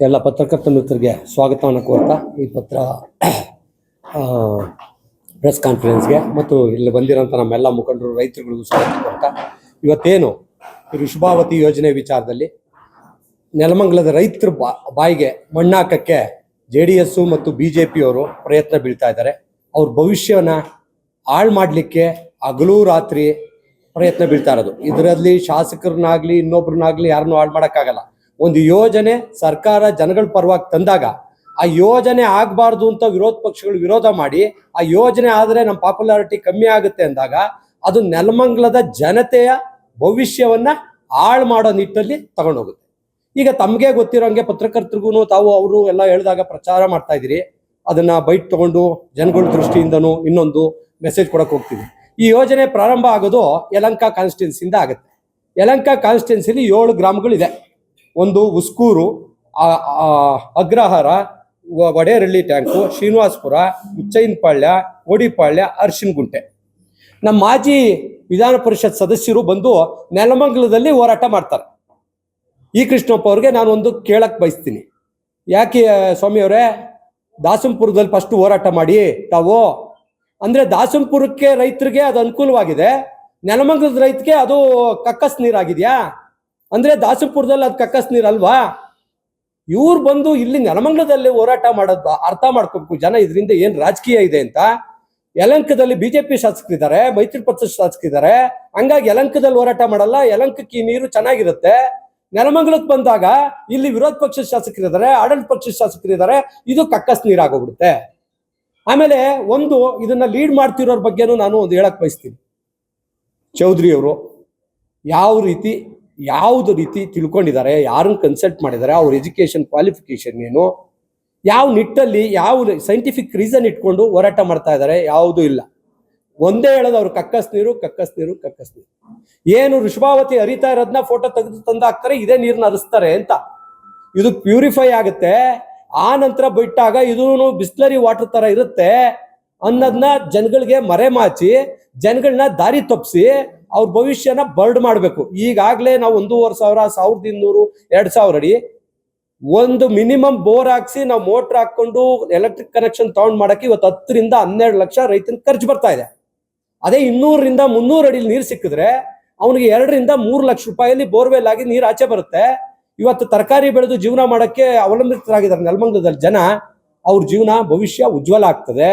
ಎಲ್ಲ ಪತ್ರಕರ್ತ ಮಿತ್ರರಿಗೆ ಸ್ವಾಗತವನ್ನು ಕೋರ್ತಾ ಈ ಪತ್ರ ಪ್ರೆಸ್ ಕಾನ್ಫರೆನ್ಸ್ಗೆ ಮತ್ತು ಇಲ್ಲಿ ಬಂದಿರೋಂಥ ನಮ್ಮೆಲ್ಲ ಮುಖಂಡರು, ರೈತರುಗಳಿಗೂ ಸ್ವಾಗತ ಕೊಡ್ತಾ ಇವತ್ತೇನು ಋಷಭಾವತಿ ಯೋಜನೆ ವಿಚಾರದಲ್ಲಿ ನೆಲಮಂಗಲದ ರೈತರ ಬಾಯಿಗೆ ಮಣ್ಣಾಕಕ್ಕೆ ಜೆ ಡಿ ಎಸ್ಸು ಮತ್ತು ಬಿ ಜೆ ಪಿಯವರು ಪ್ರಯತ್ನ ಬೀಳ್ತಾ ಇದ್ದಾರೆ. ಅವ್ರ ಭವಿಷ್ಯವನ್ನು ಹಾಳು ಮಾಡಲಿಕ್ಕೆ ಹಗಲು ರಾತ್ರಿ ಪ್ರಯತ್ನ ಬೀಳ್ತಾ ಇರೋದು. ಇದರಲ್ಲಿ ಶಾಸಕರನ್ನಾಗ್ಲಿ ಇನ್ನೊಬ್ರನ್ನಾಗ್ಲಿ ಯಾರನ್ನೂ ಹಾಳು ಮಾಡೋಕ್ಕಾಗಲ್ಲ. ಒಂದು ಯೋಜನೆ ಸರ್ಕಾರ ಜನಗಳ ಪರವಾಗಿ ತಂದಾಗ ಆ ಯೋಜನೆ ಆಗಬಾರ್ದು ಅಂತ ವಿರೋಧ ಪಕ್ಷಗಳು ವಿರೋಧ ಮಾಡಿ, ಆ ಯೋಜನೆ ಆದರೆ ನಮ್ಮ ಪಾಪ್ಯುಲಾರಿಟಿ ಕಮ್ಮಿ ಆಗುತ್ತೆ ಅಂದಾಗ ಅದು ನೆಲಮಂಗಲದ ಜನತೆಯ ಭವಿಷ್ಯವನ್ನ ಹಾಳು ಮಾಡೋ ನಿಟ್ಟಲ್ಲಿ ತಗೊಂಡೋಗುತ್ತೆ. ಈಗ ತಮಗೆ ಗೊತ್ತಿರೋಂಗೆ ಪತ್ರಕರ್ತರಿಗೂ ತಾವು ಅವರು ಎಲ್ಲ ಹೇಳಿದಾಗ ಪ್ರಚಾರ ಮಾಡ್ತಾ ಇದ್ದೀರಿ. ಅದನ್ನ ಬೈಟ್ ತಗೊಂಡು ಜನಗಳ ದೃಷ್ಟಿಯಿಂದನೂ ಇನ್ನೊಂದು ಮೆಸೇಜ್ ಕೊಡೋಕೆ ಹೋಗ್ತೀವಿ. ಈ ಯೋಜನೆ ಪ್ರಾರಂಭ ಆಗೋದು ಯಲಂಕ ಕಾನ್ಸ್ಟಿಟ್ಯೂನ್ಸಿಯಿಂದ ಆಗುತ್ತೆ. ಯಲಂಕ ಕಾನ್ಸ್ಟಿಟ್ಯೂನ್ಸಿಲಿ ಏಳು ಗ್ರಾಮಗಳಿದೆ. ಒಂದು ಉಸ್ಕೂರು ಅಗ್ರಹಾರ ವಡೇರಳ್ಳಿ ಟ್ಯಾಂಕು ಶ್ರೀನಿವಾಸಪುರ, ಉಚ್ಚೈನಪಾಳ್ಯ, ಓಡಿಪಾಳ್ಯ, ಅರ್ಶಿನಗುಂಟೆ. ನಮ್ಮ ಮಾಜಿ ವಿಧಾನ ಪರಿಷತ್ ಸದಸ್ಯರು ಬಂದು ನೆಲಮಂಗಲದಲ್ಲಿ ಹೋರಾಟ ಮಾಡ್ತಾರೆ. ಈ ಕೃಷ್ಣಪ್ಪ ಅವ್ರಿಗೆ ನಾನು ಒಂದು ಕೇಳಕ್ಕೆ ಬಯಸ್ತೀನಿ. ಯಾಕೆ ಸ್ವಾಮಿ ಅವರೇ? ದಾಸಂಪುರದಲ್ಲಿ ಫಸ್ಟ್ ಹೋರಾಟ ಮಾಡಿ ತಾವು ಅಂದ್ರೆ ದಾಸಂಪುರಕ್ಕೆ ರೈತರಿಗೆ ಅದು ಅನುಕೂಲವಾಗಿದೆ. ನೆಲಮಂಗಲದ ರೈತರಿಗೆ ಅದು ಕಕ್ಕಸ್ ನೀರಾಗಿದ್ಯಾ? ಅಂದ್ರೆ ದಾಸಂಪುರದಲ್ಲಿ ಅದು ಕಕ್ಕಸ್ ನೀರಲ್ವಾ ಇವ್ರು ಬಂದು ಇಲ್ಲಿ ನೆಲಮಂಗಲದಲ್ಲಿ ಹೋರಾಟ ಮಾಡೋದು ಅರ್ಥ ಮಾಡ್ಕೋಬೇಕು. ಜನ ಇದರಿಂದ ಏನ್ ರಾಜಕೀಯ ಇದೆ ಅಂತ. ಯಲಂಕದಲ್ಲಿ ಬಿಜೆಪಿ ಶಾಸಕರಿದ್ದಾರೆ, ಮೈತ್ರಿ ಪಕ್ಷದ ಶಾಸಕರಿದ್ದಾರೆ. ಹಂಗಾಗಿ ಯಲಂಕದಲ್ಲಿ ಹೋರಾಟ ಮಾಡಲ್ಲ. ಯಲಂಕಕ್ಕೆ ಈ ನೀರು ಚೆನ್ನಾಗಿರುತ್ತೆ. ನೆಲಮಂಗಲಕ್ಕೆ ಬಂದಾಗ ಇಲ್ಲಿ ವಿರೋಧ ಪಕ್ಷದ ಶಾಸಕರಿದ್ದಾರೆ, ಆಡಳಿತ ಪಕ್ಷದ ಶಾಸಕರಿದ್ದಾರೆ. ಇದು ಕಕ್ಕಸ್ ನೀರಾಗೋಗ್ಬಿಡುತ್ತೆ. ಆಮೇಲೆ ಒಂದು ಇದನ್ನ ಲೀಡ್ ಮಾಡ್ತಿರೋರ ಬಗ್ಗೆನೂ ನಾನು ಒಂದು ಹೇಳಕ್ ಬಯಸ್ತೀನಿ. ಚೌಧರಿ ಅವರು ಯಾವ ರೀತಿ, ಯಾವ್ದು ರೀತಿ ತಿಳ್ಕೊಂಡಿದ್ದಾರೆ, ಯಾರನ್ನ ಕನ್ಸಲ್ಟ್ ಮಾಡಿದ್ದಾರೆ, ಅವ್ರ ಎಜುಕೇಶನ್ ಕ್ವಾಲಿಫಿಕೇಶನ್ ಏನು, ಯಾವ ನಿಟ್ಟಲ್ಲಿ ಯಾವ ಸೈಂಟಿಫಿಕ್ ರೀಸನ್ ಇಟ್ಕೊಂಡು ಹೋರಾಟ ಮಾಡ್ತಾ ಇದ್ದಾರೆ, ಯಾವುದೂ ಇಲ್ಲ. ಒಂದೇ ಹೇಳೋದು ಅವ್ರು, ಕಕ್ಕಸ್ ನೀರು ಕಕ್ಕಸ್ ನೀರು ಕಕ್ಕಸ್ ನೀರು. ಏನು ಋಷಭಾವತಿ ಹರಿತಾ ಇರೋದನ್ನ ಫೋಟೋ ತೆಗೆದು ತಂದು ಹಾಕ್ತಾರೆ ಇದೇ ನೀರನ್ನ ಹರಿಸ್ತಾರೆ ಅಂತ. ಇದು ಪ್ಯೂರಿಫೈ ಆಗುತ್ತೆ. ಆ ನಂತರ ಬಿಟ್ಟಾಗ ಇದೂ ಬಿಸ್ಲರಿ ವಾಟರ್ ತರ ಇರುತ್ತೆ. ಅನ್ನೋದನ್ನ ಜನಗಳಿಗೆ ಮರೆಮಾಚಿ ಜನಗಳನ್ನ ದಾರಿ ತಪ್ಪಿಸಿ ಅವ್ರ ಭವಿಷ್ಯನ ಬರ್ಡ್ ಮಾಡಬೇಕು. ಈಗಾಗಲೇ ನಾವು ಒಂದೂವರೆ ಸಾವಿರ, ಸಾವಿರದ ಇನ್ನೂರು, ಎರಡ್ ಸಾವಿರ ಅಡಿ ಒಂದು ಮಿನಿಮಮ್ ಬೋರ್ ಹಾಕ್ಸಿ ನಾವು ಮೋಟರ್ ಹಾಕೊಂಡು ಎಲೆಕ್ಟ್ರಿಕ್ ಕನೆಕ್ಷನ್ ತಗೊಂಡ್ ಮಾಡಕ್ಕೆ ಇವತ್ತು ಹತ್ತರಿಂದ ಹನ್ನೆರಡು ಲಕ್ಷ ರೈತನ ಖರ್ಚು ಬರ್ತಾ ಇದೆ. ಅದೇ ಇನ್ನೂರರಿಂದ ಮುನ್ನೂರು ಅಡಿಲಿ ನೀರು ಸಿಕ್ಕಿದ್ರೆ ಅವನಿಗೆ ಎರಡರಿಂದ ಮೂರು ಲಕ್ಷ ರೂಪಾಯಲ್ಲಿ ಬೋರ್ವೆಲ್ ಆಗಿ ನೀರು ಆಚೆ ಬರುತ್ತೆ. ಇವತ್ತು ತರಕಾರಿ ಬೆಳೆದು ಜೀವನ ಮಾಡೋಕ್ಕೆ ಅವಲಂಬಿತರಾಗಿದ್ದಾರೆ ನೆಲಮಂಗಲದಲ್ಲಿ ಜನ. ಅವ್ರ ಜೀವನ ಭವಿಷ್ಯ ಉಜ್ವಲ ಆಗ್ತದೆ.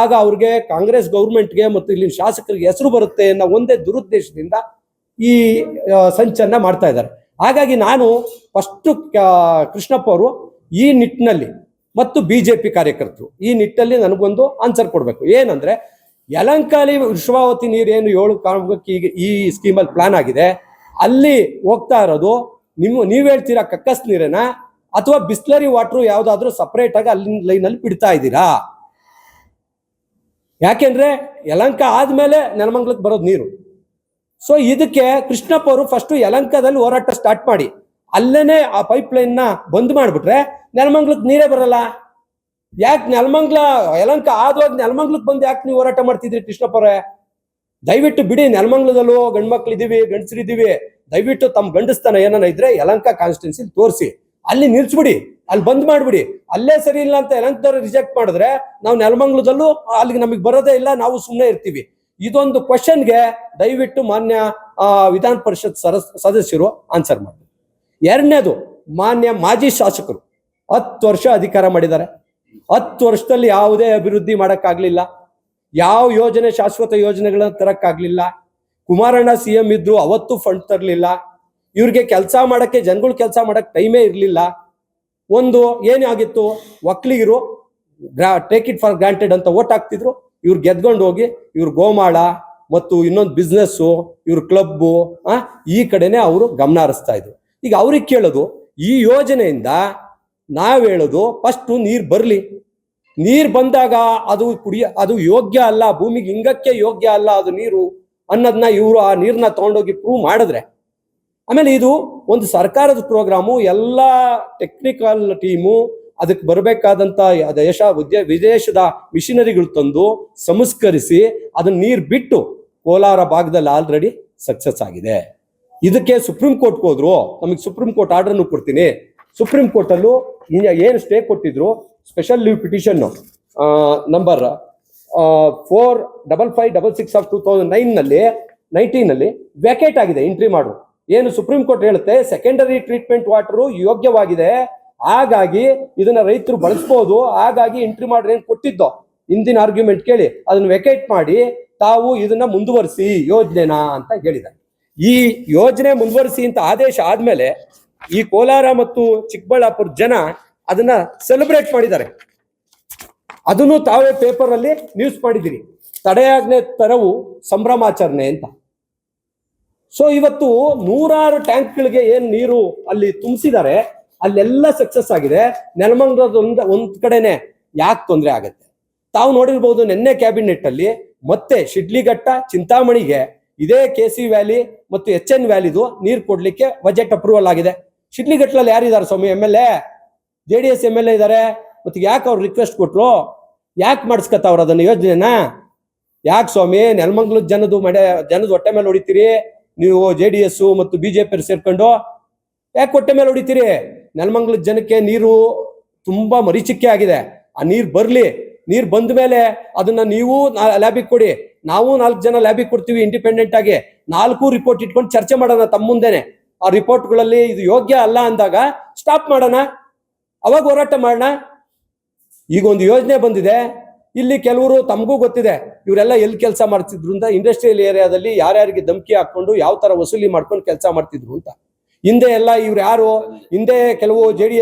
ಆಗ ಅವ್ರಿಗೆ ಕಾಂಗ್ರೆಸ್ ಗೌರ್ಮೆಂಟ್ಗೆ ಮತ್ತು ಇಲ್ಲಿ ಶಾಸಕರಿಗೆ ಹೆಸರು ಬರುತ್ತೆ ಅನ್ನೋ ಒಂದೇ ದುರುದ್ದೇಶದಿಂದ ಈ ಸಂಚನ್ನ ಮಾಡ್ತಾ ಇದ್ದಾರೆ. ಹಾಗಾಗಿ ನಾನು ಫಸ್ಟ್ ಕೃಷ್ಣಪ್ಪ ಅವರು ಈ ನಿಟ್ಟಿನಲ್ಲಿ ಮತ್ತು ಬಿ ಜೆ ಪಿ ಕಾರ್ಯಕರ್ತರು ಈ ನಿಟ್ಟಲ್ಲಿ ನನಗೊಂದು ಆನ್ಸರ್ ಕೊಡಬೇಕು. ಏನಂದ್ರೆ, ಯಲಂಕಾಲಿ ವಿಶ್ವಾವತಿ ನೀರೇನು ಏಳು ಕಾರಣಕ್ಕೆ ಈ ಸ್ಕೀಮಲ್ಲಿ ಪ್ಲಾನ್ ಆಗಿದೆ. ಅಲ್ಲಿ ಹೋಗ್ತಾ ಇರೋದು ನಿಮ್ಮ ನೀವ್ ಹೇಳ್ತೀರಾ ಕಕ್ಕಸ್ ನೀರೇನಾ? ಅಥವಾ ಬಿಸ್ಲರಿ ವಾಟರ್ ಯಾವ್ದಾದ್ರು ಸಪರೇಟ್ ಆಗಿ ಅಲ್ಲಿ ಲೈನಲ್ಲಿ ಬಿಡ್ತಾ ಇದ್ದೀರಾ? ಯಾಕೆಂದ್ರೆ ಯಲಂಕ ಆದ್ಮೇಲೆ ನೆಲಮಂಗ್ಲಕ್ಕೆ ಬರೋದು ನೀರು. ಸೊ ಇದಕ್ಕೆ ಕೃಷ್ಣಪ್ಪ ಅವರು ಫಸ್ಟ್ ಯಲಂಕದಲ್ಲಿ ಹೋರಾಟ ಸ್ಟಾರ್ಟ್ ಮಾಡಿ. ಅಲ್ಲೇನೆ ಆ ಪೈಪ್ ಲೈನ್ನ ಬಂದ್ ಮಾಡ್ಬಿಟ್ರೆ ನೆಲಮಂಗ್ಲಕ್ಕೆ ನೀರೇ ಬರಲ್ಲ. ಯಾಕೆ ನೆಲಮಂಗ್ಲ, ಯಲಂಕ ಆದ್ವಾಗ ನೆಲಮಂಗ್ಲಕ್ಕೆ ಬಂದು ಯಾಕೆ ನೀವು ಹೋರಾಟ ಮಾಡ್ತಿದ್ರಿ ಕೃಷ್ಣಪ್ಪ ದಯವಿಟ್ಟು ಬಿಡಿ, ನೆಲಮಂಗ್ಲದಲ್ಲೂ ಗಂಡ್ಮಕ್ಳು ಇದೀವಿ ದಯವಿಟ್ಟು ತಮ್ಮ ಗಂಡಸ್ತನ ಏನನ್ನ ಇದ್ರೆ ಯಲಂಕ ಕಾನ್ಸ್ಟಿಟ್ಯೂನ್ಸಿ ತೋರಿಸಿ. ಅಲ್ಲಿ ನಿಲ್ಸ್ಬಿಡಿ. ಅಲ್ಲಿ ಬಂದ್ ಮಾಡ್ಬಿಡಿ. ಅಲ್ಲೇ ಸರಿ ಇಲ್ಲ ಅಂತ ಯಲಂಕದವ್ರು ರಿಜೆಕ್ಟ್ ಮಾಡಿದ್ರೆ ನಾವು ನೆಲಮಂಗ್ಲದಲ್ಲೂ ಅಲ್ಲಿಗೆ ನಮಗೆ ಬರೋದೇ ಇಲ್ಲ, ನಾವು ಸುಮ್ಮನೆ ಇರ್ತೀವಿ. ಇದೊಂದು ಕ್ವಶನ್ಗೆ ದಯವಿಟ್ಟು ಮಾನ್ಯ ವಿಧಾನ ಪರಿಷತ್ ಸದಸ್ಯರು ಆನ್ಸರ್ ಮಾಡಿ ಎರಡನೇದು, ಮಾನ್ಯ ಮಾಜಿ ಶಾಸಕರು. ಹತ್ತು ವರ್ಷ ಅಧಿಕಾರ ಮಾಡಿದ್ದಾರೆ. ಹತ್ತು ವರ್ಷದಲ್ಲಿ ಯಾವುದೇ ಅಭಿವೃದ್ಧಿ ಮಾಡಕ್ಕಾಗ್ಲಿಲ್ಲ. ಯಾವ ಯೋಜನೆ ಶಾಶ್ವತ ಯೋಜನೆಗಳನ್ನ ತರಕ್ಕಾಗ್ಲಿಲ್ಲ. ಕುಮಾರಣ್ಣ ಸಿ ಎಂ ಇದ್ರು ಅವತ್ತು ಫಂಡ್ ತರಲಿಲ್ಲ. ಇವ್ರಿಗೆ ಕೆಲಸ ಮಾಡಕ್ಕೆ, ಜನಗಳು ಕೆಲಸ ಮಾಡಕ್ ಟೈಮೇ ಇರಲಿಲ್ಲ. ಒಂದು ಏನಾಗಿತ್ತು ಒಕ್ಕಲಿಗರು ಟೇಕ್ ಇಟ್ ಫಾರ್ ಗ್ರಾಂಟೆಡ್ ಅಂತ ಓಟ್ ಹಾಕ್ತಿದ್ರು. ಇವ್ರು ಗೆದ್ಕೊಂಡು ಹೋಗಿ, ಇವ್ರು ಗೋಮಾಳ ಮತ್ತು ಇನ್ನೊಂದು ಬಿಸ್ನೆಸ್ಸು ಇವ್ರ ಕ್ಲಬ್ಬು ಈ ಕಡೆನೆ ಅವರು ಗಮನ ಹರಿಸ್ತಾ ಇದ್ರು. ಈಗ ಅವ್ರಿಗೆ ಕೇಳೋದು, ಈ ಯೋಜನೆಯಿಂದ ನಾವು ಹೇಳೋದು ಫಸ್ಟ್ ನೀರು ಬರಲಿ. ನೀರು ಬಂದಾಗ ಅದು ಕುಡಿಯ, ಅದು ಯೋಗ್ಯ ಅಲ್ಲ, ಭೂಮಿಗೆ ಹಿಂಗಕ್ಕೆ ಯೋಗ್ಯ ಅಲ್ಲ ಅದು ನೀರು. ಅನ್ನೋದನ್ನ ಇವರು ಆ ನೀರನ್ನ ತೊಗೊಂಡೋಗಿ ಪ್ರೂವ್ ಮಾಡಿದ್ರೆ, ಆಮೇಲೆ ಇದು ಒಂದು ಸರ್ಕಾರದ ಪ್ರೋಗ್ರಾಮು ಎಲ್ಲ ಟೆಕ್ನಿಕಲ್ ಟೀಮು ಅದಕ್ಕೆ ಬರಬೇಕಾದಂತ ದೇಶ, ಉದ್ಯ, ವಿದೇಶದ ಮಿಷಿನರಿಗಳು ತಂದು ಸಂಸ್ಕರಿಸಿ ಅದನ್ನ ನೀರು ಬಿಟ್ಟು ಕೋಲಾರ ಭಾಗದಲ್ಲಿ ಆಲ್ರೆಡಿ ಸಕ್ಸಸ್ ಆಗಿದೆ. ಇದಕ್ಕೆ ಸುಪ್ರೀಂ ಕೋರ್ಟ್ಗೆ ಹೋದ್ರು. ನಮಗೆ ಸುಪ್ರೀಂ ಕೋರ್ಟ್ ಆರ್ಡರ್ನು ಕೊಡ್ತೀನಿ. ಸುಪ್ರೀಂ ಕೋರ್ಟಲ್ಲೂ ಏನು ಸ್ಟೇ ಕೊಟ್ಟಿದ್ರು special leave petition number four double five double six of two thousand ನೈನ್ಟೀನ್ನಲ್ಲಿ vacate ಆಗಿದೆ ಎಂಟ್ರಿ ಮಾಡು ಏನು ಸುಪ್ರೀಂ ಕೋರ್ಟ್ ಹೇಳುತ್ತೆ ಸೆಕೆಂಡರಿ ಟ್ರೀಟ್ಮೆಂಟ್ ವಾಟರ್ ಯೋಗ್ಯವಾಗಿದೆ, ಹಾಗಾಗಿ ಇದನ್ನ ರೈತರು ಬಳಸ್ಬೋದು, ಹಾಗಾಗಿ ಎಂಟ್ರಿ ಮಾಡ್ರಿ ಏನು ಕೊಟ್ಟಿದ್ದೋ. ಹಿಂದಿನ ಆರ್ಗ್ಯುಮೆಂಟ್ ಕೇಳಿ, ಅದನ್ನ ವೆಕೇಟ್ ಮಾಡಿ, ತಾವು ಇದನ್ನ ಮುಂದುವರಿಸಿ, ಯೋಜನೆನಾ ಅಂತ ಹೇಳಿದ್ದಾರೆ. ಈ ಯೋಜನೆ ಮುಂದುವರಿಸಿ ಅಂತ ಆದೇಶ ಆದ್ಮೇಲೆ, ಈ ಕೋಲಾರ ಮತ್ತು ಚಿಕ್ಕಬಳ್ಳಾಪುರ ಜನ ಅದನ್ನ ಸೆಲೆಬ್ರೇಟ್ ಮಾಡಿದ್ದಾರೆ. ಅದನ್ನು ತಾವೇ ಪೇಪರ್ ಅಲ್ಲಿ ನ್ಯೂಸ್ ಮಾಡಿದಿರಿ. ತಡೆಯಾಜ್ಞೆ ತರವು ಸಂಭ್ರಮಾಚರಣೆ ಅಂತ. ಸೊ ಇವತ್ತು ನೂರಾರು ಟ್ಯಾಂಕ್ಗಳಿಗೆ ಏನು ನೀರು ಅಲ್ಲಿ ತುಂಬಿಸಿದ್ದಾರೆ, ಅಲ್ಲೆಲ್ಲ ಸಕ್ಸಸ್ ಆಗಿದೆ. ನೆಲಮಂಗ್ಲದ ಒಂದ್ ಒಂದ್ ಕಡೆನೆ ಯಾಕೆ ತೊಂದರೆ ಆಗುತ್ತೆ? ತಾವು ನೋಡಿರ್ಬೋದು ನಿನ್ನೆ ಕ್ಯಾಬಿನೆಟ್ ಅಲ್ಲಿ ಮತ್ತೆ ಶಿಡ್ಲಿಘಟ್ಟ, ಚಿಂತಾಮಣಿಗೆ ಇದೇ ಕೆ ಸಿ ವ್ಯಾಲಿ ಮತ್ತು ಎಚ್ ಎನ್ ವ್ಯಾಲಿದು ನೀರು ಕೊಡ್ಲಿಕ್ಕೆ ಬಜೆಟ್ ಅಪ್ರೂವಲ್ ಆಗಿದೆ. ಶಿಡ್ಲಿಘಟ್ಟಲ್ಲಿ ಯಾರಿದ್ದಾರೆ ಸ್ವಾಮಿ? M L A J D S M L A ಇದ್ದಾರೆ. ಮತ್ತೆ ಯಾಕೆ ಅವ್ರು ರಿಕ್ವೆಸ್ಟ್ ಕೊಟ್ರು? ಯಾಕೆ ಮಾಡಿಸ್ಕೊತಾವ್ರ ಅದನ್ನ ಯೋಜನೆನ? ಯಾಕೆ ಸ್ವಾಮಿ, ನೆಲಮಂಗ್ಲದ ಜನದು ಮಡೆ, ಜನದ ಹೊಟ್ಟೆ ಮೇಲೆ ಹೊಡಿತೀರಿ? ನೀವು ಜೆ ಡಿ ಎಸ್ ಮತ್ತು ಬಿಜೆಪಿ ಸೇರ್ಕೊಂಡು ಯಾಕೆ ಹೊಟ್ಟೆ ಮೇಲೆ ಹೊಡಿತೀರಿ? ನೆಲಮಂಗ್ಲದ ಜನಕ್ಕೆ ನೀರು ತುಂಬಾ ಮರಿಚಿಕ್ಕೆ ಆಗಿದೆ. ಆ ನೀರ್ ಬರ್ಲಿ. ನೀರ್ ಬಂದ ಮೇಲೆ ಅದನ್ನ ನೀವು ಲ್ಯಾಬಿಗೆ ಕೊಡಿ. ನಾವು ನಾಲ್ಕು ಜನ ಲ್ಯಾಬಿಗೆ ಕೊಡ್ತೀವಿ ಇಂಡಿಪೆಂಡೆಂಟ್ ಆಗಿ. ನಾಲ್ಕು ರಿಪೋರ್ಟ್ ಇಟ್ಕೊಂಡು ಚರ್ಚೆ ಮಾಡೋಣ ತಮ್ಮ ಮುಂದೆನೆ. ಆ ರಿಪೋರ್ಟ್ಗಳಲ್ಲಿ ಇದು ಯೋಗ್ಯ ಅಲ್ಲ ಅಂದಾಗ ಸ್ಟಾಪ್ ಮಾಡೋಣ. ಅವಾಗ ಹೋರಾಟ ಮಾಡೋಣ. ಈಗ ಒಂದು ಯೋಜನೆ ಬಂದಿದೆ. ಇಲ್ಲಿ ಕೆಲವರು ತಮಗೂ ಗೊತ್ತಿದೆ. ಇವರೆಲ್ಲ ಎಲ್ಲಿ ಕೆಲಸ ಮಾಡ್ತಿದ್ರು ಅಂತ. ಇಂಡಸ್ಟ್ರಿಯಲ್ ಏರಿಯಾದಲ್ಲಿ ಯಾರ್ಯಾರಿಗೆ ಧಮಕಿ ಹಾಕೊಂಡು ಯಾವ ತರ ವಸೂಲಿ ಮಾಡ್ಕೊಂಡು ಕೆಲಸ ಮಾಡ್ತಿದ್ರು ಅಂತ. ಹಿಂದೆ ಎಲ್ಲ ಇವ್ರು ಯಾರು? ಹಿಂದೆ ಕೆಲವು ಜೆ ಡಿ